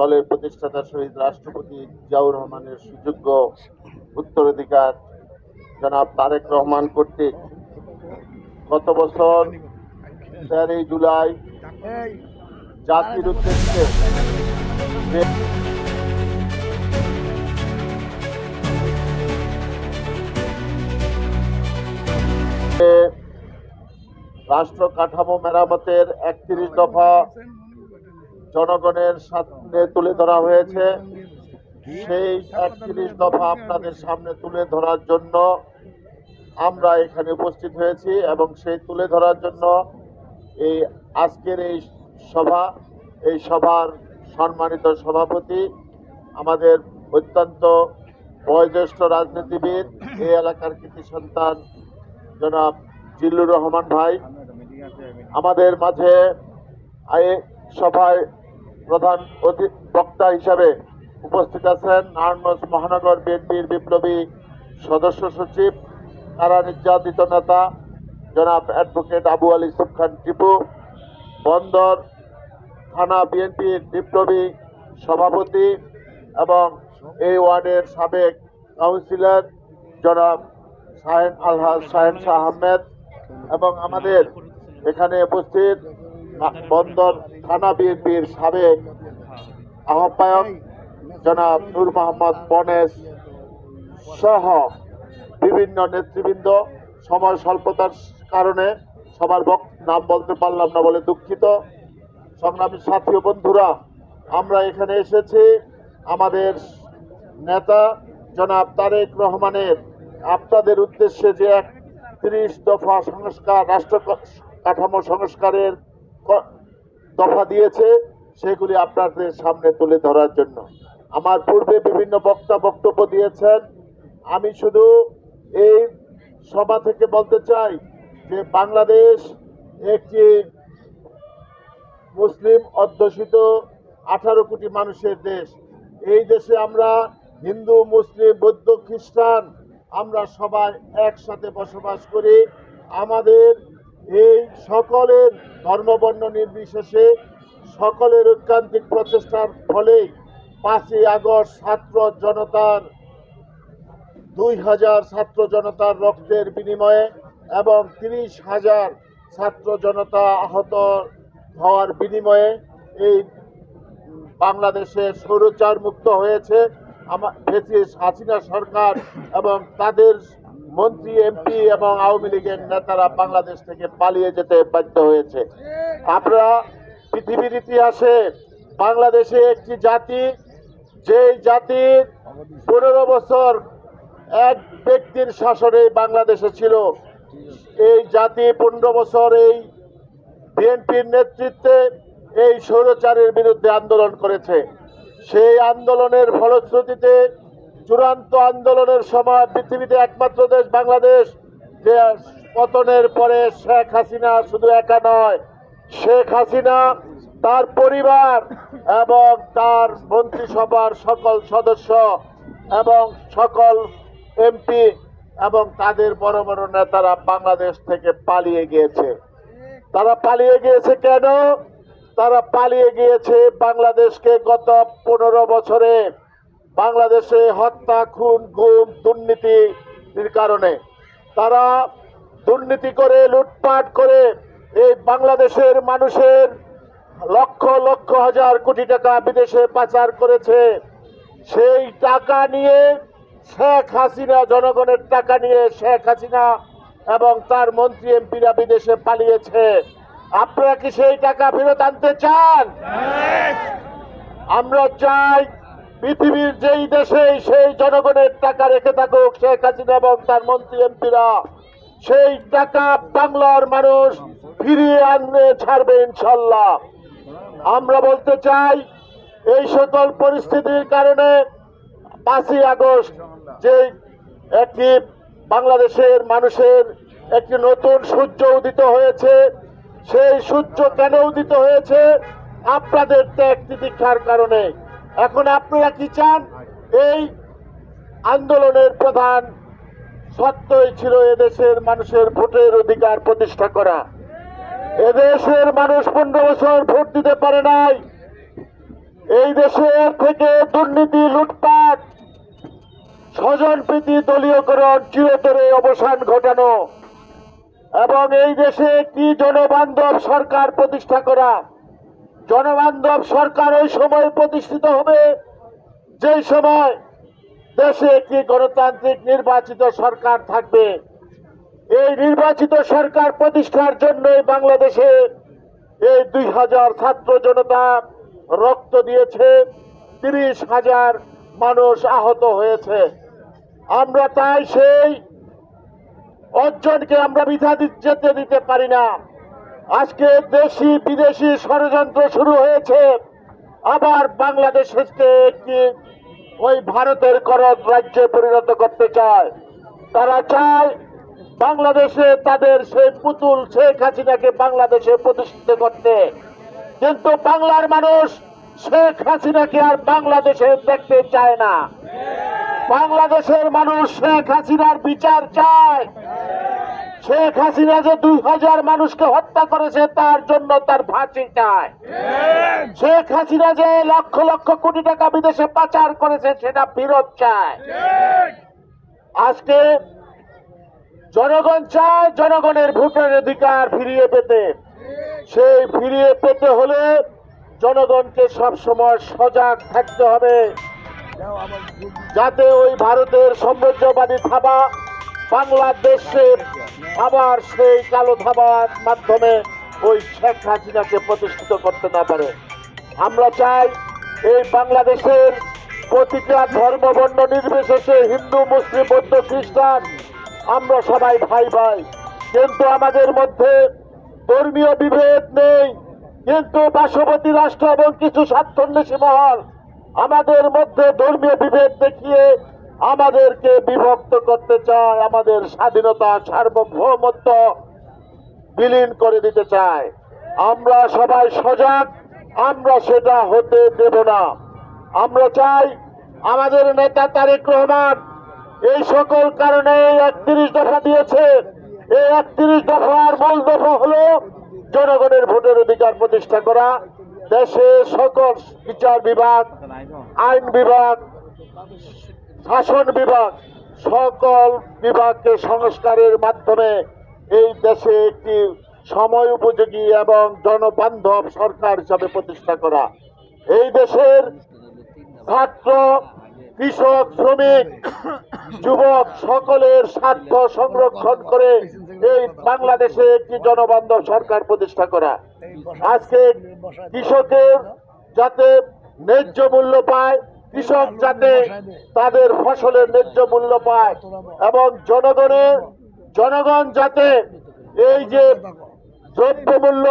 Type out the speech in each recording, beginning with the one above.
দলের প্রতিষ্ঠাতা শহীদ রাষ্ট্রপতি জিয়াউর রহমানের সুযোগ্য উত্তরাধিকার জনাব তারেক রহমান কর্তৃক গত বছর তেরোই জুলাই জাতির উদ্দেশ্যে রাষ্ট্র কাঠামো মেরামতের একত্রিশ দফা জনগণের সামনে তুলে ধরা হয়েছে। সেই একত্রিশ দফা আপনাদের সামনে তুলে ধরার জন্য আমরা এখানে উপস্থিত হয়েছি এবং সেই তুলে ধরার জন্য এই আজকের এই সভা, এই সভার সম্মানিত সভাপতি আমাদের অত্যন্ত বয়োজ্যেষ্ঠ রাজনীতিবিদ এই এলাকার কৃতি সন্তান জনাব জিল্লুর রহমান ভাই। আমাদের মাঝে সভায় প্রধান বক্তা হিসাবে উপস্থিত আছেন নারায়ণগঞ্জ মহানগর বিএনপির বিপ্লবী সদস্য সচিব, তারা নির্যাতিত নেতা, জনাব অ্যাডভোকেট আবু আলী ইসুফ খান টিপু, বন্দর, থানা বিএনপির বিপ্লবী সভাপতি এবং এই ওয়ার্ডের সাবেক কাউন্সিলর জনাব শাহেন আলহাজ শাহেন শাহ আহমেদ এবং আমাদের এখানে উপস্থিত বন্দর থানা বিএনপির সাবেক আহ্বায়ক জনাব নূর মোহাম্মদ বনেস সহ বিভিন্ন নেতৃবৃন্দ। সময় স্বল্পতার কারণে সবার নাম বলতে পারলাম না বলে দুঃখিত। সংগ্রামী সাথী বন্ধুরা, আমরা এখানে এসেছি। আমাদের নেতা জনাব তারেক রহমানের আপনাদের উদ্দেশ্যে যে এক তিরিশ দফা সংস্কার, রাষ্ট্র কাঠামো সংস্কারের দফা দিয়েছে, সেগুলি আপনাদের সামনে তুলে ধরার জন্য। আমার পূর্বে বিভিন্ন বক্তা বক্তব্য দিয়েছেন। আমি শুধু এই সভা থেকে বলতে চাই যে বাংলাদেশ একটি মুসলিম অধ্যুষিত আঠারো কোটি মানুষের দেশ। এই দেশে আমরা হিন্দু, মুসলিম, বৌদ্ধ, খ্রিস্টান, আমরা সবাই একসাথে বসবাস করি। আমাদের এই সকলের ধর্মবর্ণ নির্বিশেষে সকলের ঐকান্তিক প্রচেষ্টার ফলেই পাঁচই আগস্ট ছাত্র জনতার, দুই হাজার ছাত্র জনতার রক্তের বিনিময়ে এবং তিরিশ হাজার ছাত্র জনতা আহত হওয়ার বিনিময়ে এই বাংলাদেশে স্বৈরচার মুক্ত হয়েছে। আমার হাসিনা সরকার এবং তাদের মন্ত্রী এমপি এবং আওয়ামী লীগের নেতারা বাংলাদেশ থেকে পালিয়ে যেতে বাধ্য হয়েছে। আপনারা পৃথিবীর ইতিহাসে বাংলাদেশে একটি জাতি, যেই জাতির পনেরো বছর এক ব্যক্তির শাসনে বাংলাদেশে ছিল, এই জাতি পনেরো বছর এই বিএনপির নেতৃত্বে এই স্বৈরাচারের বিরুদ্ধে আন্দোলন করেছে। সেই আন্দোলনের ফলশ্রুতিতে চূড়ান্ত আন্দোলনের সময় পৃথিবীতে একমাত্র দেশ বাংলাদেশ, যে পতনের পরে শেখ হাসিনা শুধু একা নয়, শেখ হাসিনা, তার পরিবার এবং তার মন্ত্রিসভার সকল সদস্য এবং সকল এমপি এবং তাদের বড় বড় নেতারা বাংলাদেশ থেকে পালিয়ে গিয়েছে। তারা পালিয়ে গিয়েছে কেন? তারা পালিয়ে গিয়েছে বাংলাদেশকে গত পনেরো বছরে বাংলাদেশে হত্যা খুন গুম দুর্নীতির কারণে। তারা দুর্নীতি করে লুটপাট করে এই বাংলাদেশের মানুষের লক্ষ লক্ষ হাজার কোটি টাকা বিদেশে পাচার করেছে। সেই টাকা নিয়ে শেখ হাসিনা জনগণের টাকা নিয়ে শেখ হাসিনা এবং তার মন্ত্রী এমপিরা বিদেশে পালিয়েছে। আপনারা কি সেই টাকা ফেরত আনতে চান? আমরা চাই পৃথিবীর যেই দেশে সেই জনগণের টাকা রেখে থাকুক, শেখ হাসিনা এবং তার মন্ত্রী এমপিরা, সেই টাকা বাংলার মানুষ ফিরিয়ে আনতে ছাড়বে ইনশাল্লাহ। আমরা বলতে চাই, এই সকল পরিস্থিতির কারণে পাঁচই আগস্ট যে একটি বাংলাদেশের মানুষের একটি নতুন সূর্য উদিত হয়েছে, সেই সূর্য কেন উদিত হয়েছে? আপনাদের ত্যাগ তিতিক্ষার কারণে। এখন আপনারা কি চান? এই আন্দোলনের প্রধান সত্যই ছিল এদেশের মানুষের ভোটের অধিকার প্রতিষ্ঠা করা। এদেশের মানুষ পনেরো বছর ভোট দিতে পারে নাই। এই দেশের থেকে দুর্নীতি, লুটপাট, স্বজন প্রীতি দলীয়করণ চিরতরে অবসান ঘটানো এবং এই দেশে একটি জনবান্ধব সরকার প্রতিষ্ঠা করা জনবান্ধব সরকার ওই সময় প্রতিষ্ঠিত হবে। যেই সময় দেশে একটি গণতান্ত্রিক নির্বাচিত সরকার থাকবে। এই নির্বাচিত সরকার প্রতিষ্ঠার জন্যই বাংলাদেশে এই দুই হাজার ছাত্র জনতা রক্ত দিয়েছে। তিরিশ হাজার মানুষ আহত হয়েছে। আমরা তাই সেই অর্জনকে আমরা দি- যেতে দিতে পারি না। আজকে দেশি বিদেশি ষড়যন্ত্র শুরু হয়েছে। আবার বাংলাদেশকে একটি ওই ভারতের করদ রাজ্যে পরিণত করতে চায়। তারা চায় বাংলাদেশে তাদের সেই পুতুল শেখ হাসিনাকে বাংলাদেশে প্রতিষ্ঠিত করতে। কিন্তু বাংলার মানুষ শেখ হাসিনাকে আর বাংলাদেশে দেখতে চায় না। বাংলাদেশের মানুষ শেখ হাসিনার বিচার চায়। শেখ হাসিনা যে দুই হাজার মানুষকে হত্যা করেছে, তার জন্য তার ফাঁসি চায় শেখ হাসিনা যে লক্ষ লক্ষ কোটি টাকা বিদেশে পাচার করেছে, সেটা ফেরত চায়। আজকে জনগণ চায় জনগণের ভোটের অধিকার ফিরিয়ে পেতে। সেই ফিরিয়ে পেতে হলে জনগণকে সব সময় সজাগ থাকতে হবে। যাতে ওই ভারতের সাম্রাজ্যবাদী থাবা বাংলাদেশে আবার সেই কালো থাবার মাধ্যমে ওই শেখ হাসিনাকে প্রতিষ্ঠিত করতে না পারে। আমরা চাই এই বাংলাদেশের প্রতিটা ধর্ম বর্ণ নির্বিশেষে হিন্দু, মুসলিম, বৌদ্ধ, খ্রিস্টান, আমরা সবাই ভাই ভাই। কিন্তু আমাদের মধ্যে ধর্মীয় বিভেদ নেই, কিন্তু পার্শ্ববর্তী রাষ্ট্র এবং কিছু স্বার্থন্বেষী মহল আমাদের মধ্যে ধর্মীয় বিভেদ দেখিয়ে আমাদেরকে বিভক্ত করতে চায়, আমাদের স্বাধীনতা সার্বভৌমত্ব বিলীন করে দিতে চায়। আমরা সবাই সজাগ, আমরা সেটা হতে দেব না। আমরা চাই আমাদের নেতা তারেক রহমান এই সকল কারণে একত্রিশ দফা দিয়েছে। এই একত্রিশ দফার মূল দফা হলো জনগণের ভোটের অধিকার প্রতিষ্ঠা করা। দেশে সকল বিচার বিভাগ, আইন বিভাগ শাসন বিভাগ সকল বিভাগকে সংস্কারের মাধ্যমে এই দেশে একটি সময় উপযোগী এবং জনবান্ধব সরকার হিসাবে প্রতিষ্ঠা করা। এই দেশের ছাত্র, কৃষক, শ্রমিক, যুবক সকলের স্বার্থ সংরক্ষণ করে এই বাংলাদেশে একটি জনবান্ধব সরকার প্রতিষ্ঠা করা। আজকে কৃষকের যাতে ন্যায্য মূল্য পায় কৃষক যাতে তাদের ফসলের ন্যায্য মূল্য পায় এবং জনগণের জনগণ যাতে এই যে দ্রব্যমূল্য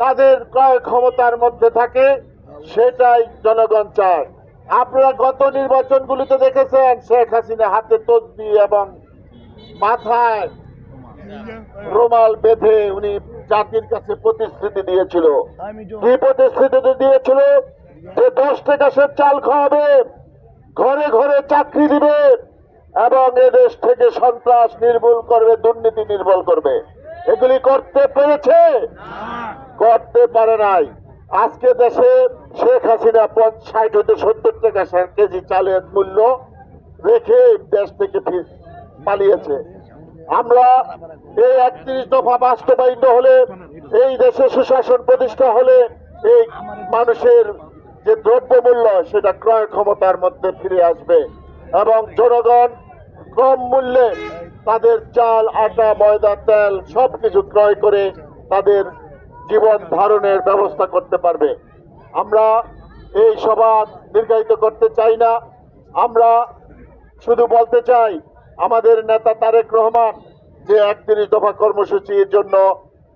তাদের ক্রয় ক্ষমতার মধ্যে থাকে সেটাই জনগণ চায়। আপনারা গত নির্বাচনগুলিতে দেখেছেন শেখ হাসিনা হাতে তসবি এবং মাথায় রুমাল বেঁধে উনি জাতির কাছে প্রতিশ্রুতি দিয়েছিল। কি প্রতিশ্রুতি দিয়েছিল? যে দশ টাকা সে চাল খাওয়াবে, ঘরে ঘরে চাকরি দিবে এবং এদেশ থেকে সন্ত্রাস নির্মূল করবে, দুর্নীতি নির্মূল করবে। এগুলি করতে পেরেছে? করতে পারে নাই। আজকে দেশে শেখ হাসিনা পঞ্চ- ষাট হতে সত্তর টাকা কেজি চালের মূল্য রেখে দেশ থেকে পালিয়েছে। আমরা এই একত্রিশ দফা বাস্তবায়িত হলে, এই দেশে সুশাসন প্রতিষ্ঠা হলে, এই মানুষের যে দ্রব্যমূল্য সেটা ক্রয় ক্ষমতার মধ্যে ফিরে আসবে এবং জনগণ কম মূল্যে তাদের চাল, আটা, ময়দা, তেল সবকিছু ক্রয় করে তাদের জীবন ধারণের ব্যবস্থা করতে পারবে। আমরা এই সভা দীর্ঘায়িত করতে চাই না। আমরা শুধু বলতে চাই, আমাদের নেতা তারেক রহমান যে একত্রিশ দফা কর্মসূচির জন্য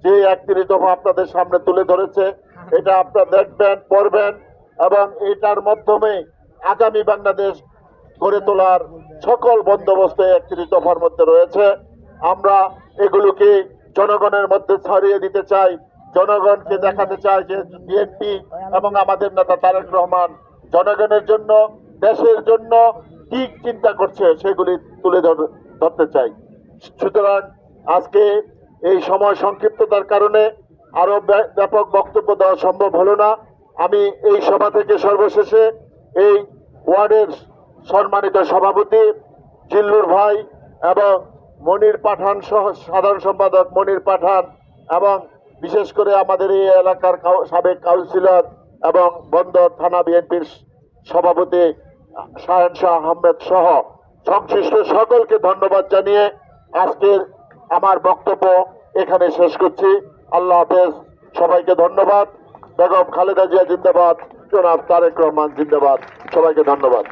যে একত্রিশ দফা আপনাদের সামনে তুলে ধরেছে, এটা আপনারা দেখবেন, পড়বেন। এবং এটার মাধ্যমে আগামী বাংলাদেশ গড়ে তোলার সকল বন্দোবস্ত একত্রিশ দফার মধ্যে রয়েছে। আমরা এগুলোকে জনগণের মধ্যে ছড়িয়ে দিতে চাই, জনগণকে দেখাতে চাই যে বিএনপি এবং আমাদের নেতা তারেক রহমান জনগণের জন্য, দেশের জন্য কি চিন্তা করছে সেগুলি তুলে ধর- ধরতে চাই। সুতরাং আজকে এই সময় সংক্ষিপ্ততার কারণে আরও ব্য- ব্যাপক বক্তব্য দেওয়া সম্ভব হলো না। আমি এই সভা থেকে সর্বশেষে এই ওয়ার্ডের সম্মানিত সভাপতি জিল্লুর ভাই এবং মনির পাঠান সহ সাধারণ সম্পাদক মনির পাঠান এবং বিশেষ করে আমাদের এই এলাকার সাবেক কাউন্সিলর এবং বন্দর থানা বিএনপির সভাপতি শাহেন শাহ আহমেদ সহ সংশ্লিষ্ট সকলকে ধন্যবাদ জানিয়ে আজকের আমার বক্তব্য এখানে শেষ করছি। আল্লাহ হাফেজ। সবাইকে ধন্যবাদ। বেগম খালেদা জিয়া জিন্দাবাদ। জনাব তারেক রহমান জিন্দাবাদ। সবাইকে ধন্যবাদ।